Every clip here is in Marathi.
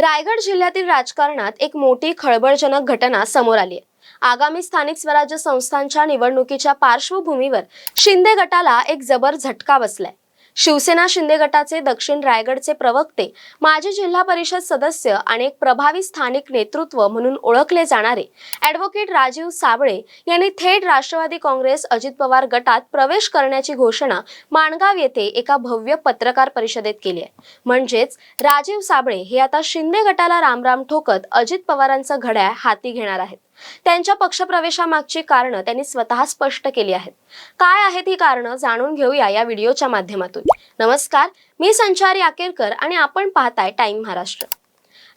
रायगड जिल्ह्यातील राजकारणात एक मोठी खळबळजनक घटना समोर आली आहे. आगामी स्थानिक स्वराज्य संस्थांच्या निवडणुकीच्या पार्श्वभूमीवर शिंदे गटाला एक जबर झटका बसलाय. शिवसेना शिंदे गटाचे दक्षिण रायगडचे प्रवक्ते माजी जिल्हा परिषद सदस्य आणि एक प्रभावी स्थानिक नेतृत्व म्हणून ओळखले जाणारे ॲडव्होकेट राजीव साबळे यांनी थेट राष्ट्रवादी काँग्रेस अजित पवार गटात प्रवेश करण्याची घोषणा माणगाव येथे एका भव्य पत्रकार परिषदेत केली आहे. म्हणजेच राजीव साबळे हे आता शिंदे गटाला रामराम ठोकत अजित पवारांचं घड्याळ हाती घेणार आहेत. त्यांच्या पक्षप्रवेशामागची कारणं त्यांनी स्वतः स्पष्ट केली आहेत. काय आहेत ही कारणं जाणून घेऊया या व्हिडिओच्या माध्यमातून. नमस्कार मी संचारी आकेरकर आणि आपण पाहताय टाइम महाराष्ट्र.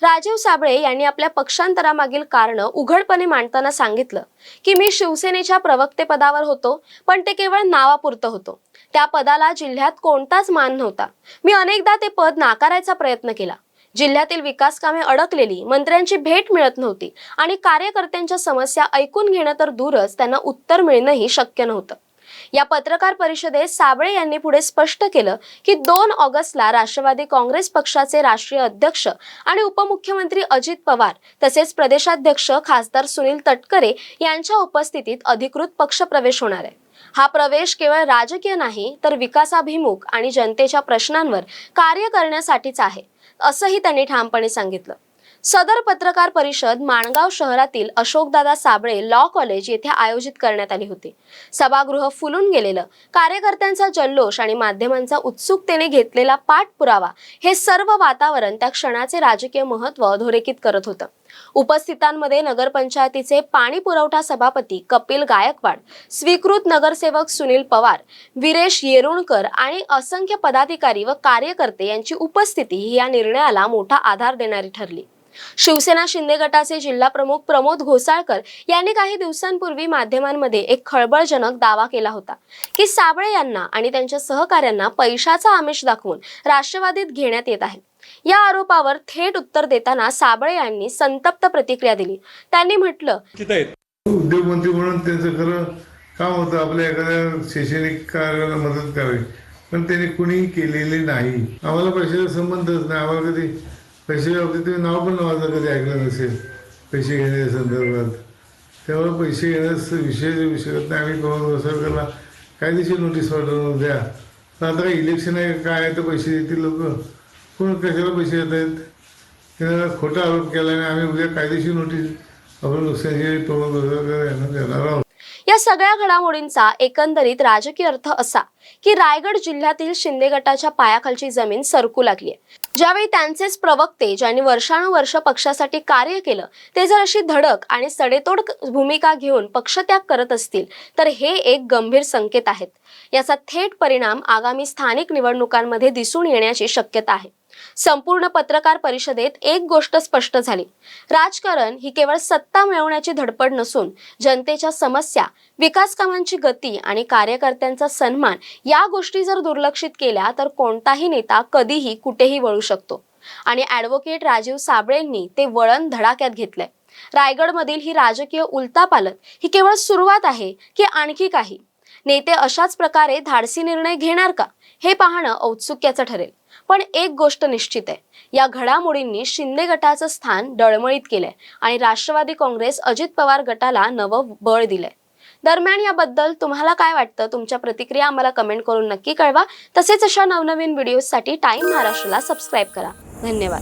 राजीव साबळे यांनी आपल्या पक्षांतरामागील कारणं उघडपणे मांडताना सांगितलं की मी शिवसेनेच्या प्रवक्तेपदावर होतो पण ते केवळ नावापुरतं होतो. त्या पदाला जिल्ह्यात कोणताच मान नव्हता. मी अनेकदा ते पद नाकारायचा प्रयत्न केला. जिल्ह्यातील विकास कामे अडकलेली मंत्र्यांची भेट मिळत नव्हती आणि कार्यकर्त्यांच्या समस्या ऐकून घेणं तर दूरच त्यांना उत्तर मिळणंही शक्य नव्हतं. या पत्रकार परिषदेत साबळे यांनी पुढे स्पष्ट केलं की दोन ऑगस्टला राष्ट्रवादी काँग्रेस पक्षाचे राष्ट्रीय अध्यक्ष आणि उपमुख्यमंत्री अजित पवार तसेच प्रदेशाध्यक्ष खासदार सुनील तटकरे यांच्या उपस्थितीत अधिकृत पक्षप्रवेश होणार आहे. हा प्रवेश केवळ राजकीय नाही तर विकासाभिमुख आणि जनतेच्या प्रश्नांवर कार्य करण्यासाठीच आहे असंही त्यांनी ठामपणे सांगितलं. सदर पत्रकार परिषद माणगाव शहरातील अशोकदादा साबळे लॉ कॉलेज येथे आयोजित करण्यात आली होती. सभागृह फुलून गेलेलं कार्यकर्त्यांचा जल्लोष आणि माध्यमांचा उत्सुकतेने घेतलेला पाठपुरावा हे सर्व वातावरण त्या क्षणाचे राजकीय महत्त्व अधोरेखित करत होतं. उपस्थितांमध्ये नगरपंचायतीचे पाणी पुरवठा सभापती कपिल गायकवाड स्वीकृत नगरसेवक सुनील पवार विरेश येरुणकर आणि असंख्य पदाधिकारी व कार्यकर्ते यांची उपस्थिती ही या निर्णयाला मोठा आधार देणारी ठरली. शिवसेना शिंदे गटाचे जिल्हा प्रमुख प्रमोद घोसाळकर यांनी काही दिवसांपूर्वी माध्यमांमध्ये एक खळबळजनक दावा केला होता. की साबळे यांना आणि त्यांच्या सहकाऱ्यांना पैशाचा आमिष दाखवून राष्ट्रवादीत घेण्यात येत आहे. या आरोपावर थेट उत्तर देताना साबळे यांनी संतप्त प्रतिक्रिया दिली. त्यांनी म्हटलं उद्योगमंत्री म्हणून त्यांचं खरं काम होतं आपल्या एखाद्या शैक्षणिक कार्याला मदत करावी. पण त्यांनी कुणीही केलेले नाही. आम्हाला पैशाचा संबंधच नाही. आम्हाला कधी पैसे बाबतीत तुम्ही नाव पण माझं कधी ऐकलं नसेल पैसे घेण्याच्या संदर्भात. त्यामुळे पैसे घेण्यास विषय विषय नाही आम्ही पवन सरकारला कायदेशीर नोटीस पाठवून द्या तर आता काय इलेक्शन आहे काय आहे तर पैसे देतील लोक. कोण कशाला पैसे देत आहेत? त्यांना खोटा आरोप केला आणि आम्ही उद्या कायदेशीर नोटीस आपण नुकसानशी पवन सरकार यांना देणार आहोत. या सगळ्या घडामोडींचा एकंदरीत राजकीय अर्थ असा की रायगड जिल्ह्यातील शिंदे गटाच्या पायाखालची जमीन सरकू लागली आहे. ज्यावेळी त्यांचेच प्रवक्ते ज्यांनी वर्षानुवर्ष पक्षासाठी कार्य केलं ते जर अशी धडक आणि सडेतोड भूमिका घेऊन पक्षत्याग करत असतील तर हे एक गंभीर संकेत आहेत. याचा थेट परिणाम आगामी स्थानिक निवडणुकांमध्ये दिसून येण्याची शक्यता आहे. संपूर्ण पत्रकार परिषदेत एक गोष्ट स्पष्ट झाली. राजकारण ही केवळ सत्ता मिळवण्याची धडपड नसून जनतेच्या समस्या विकास कामांची गती आणि कार्यकर्त्यांचा सन्मान या गोष्टी जर दुर्लक्षित केल्या तर कोणताही नेता कधीही कुठेही वळू शकतो. आणि ॲडव्होकेट राजीव साबळेंनी ते वळण धडाक्यात घेतलंय. रायगडमधील ही राजकीय उलतापालत ही केवळ सुरुवात आहे की आणखी काही? नेते अशाच प्रकारे धाडसी निर्णय घेणार का? हे पाहणं औत्सुक्याचं ठरेल. पण एक गोष्ट निश्चित आहे. या घडामोडींनी शिंदे गटाचं स्थान डळमळीत केलंय आणि राष्ट्रवादी काँग्रेस अजित पवार गटाला नवं बळ दिलंय. दरम्यान याबद्दल तुम्हाला काय वाटतं? तुमच्या प्रतिक्रिया आम्हाला कमेंट करून नक्की कळवा. तसेच अशा नवनवीन व्हिडिओजसाठी टाईम महाराष्ट्राला सबस्क्राईब करा. धन्यवाद.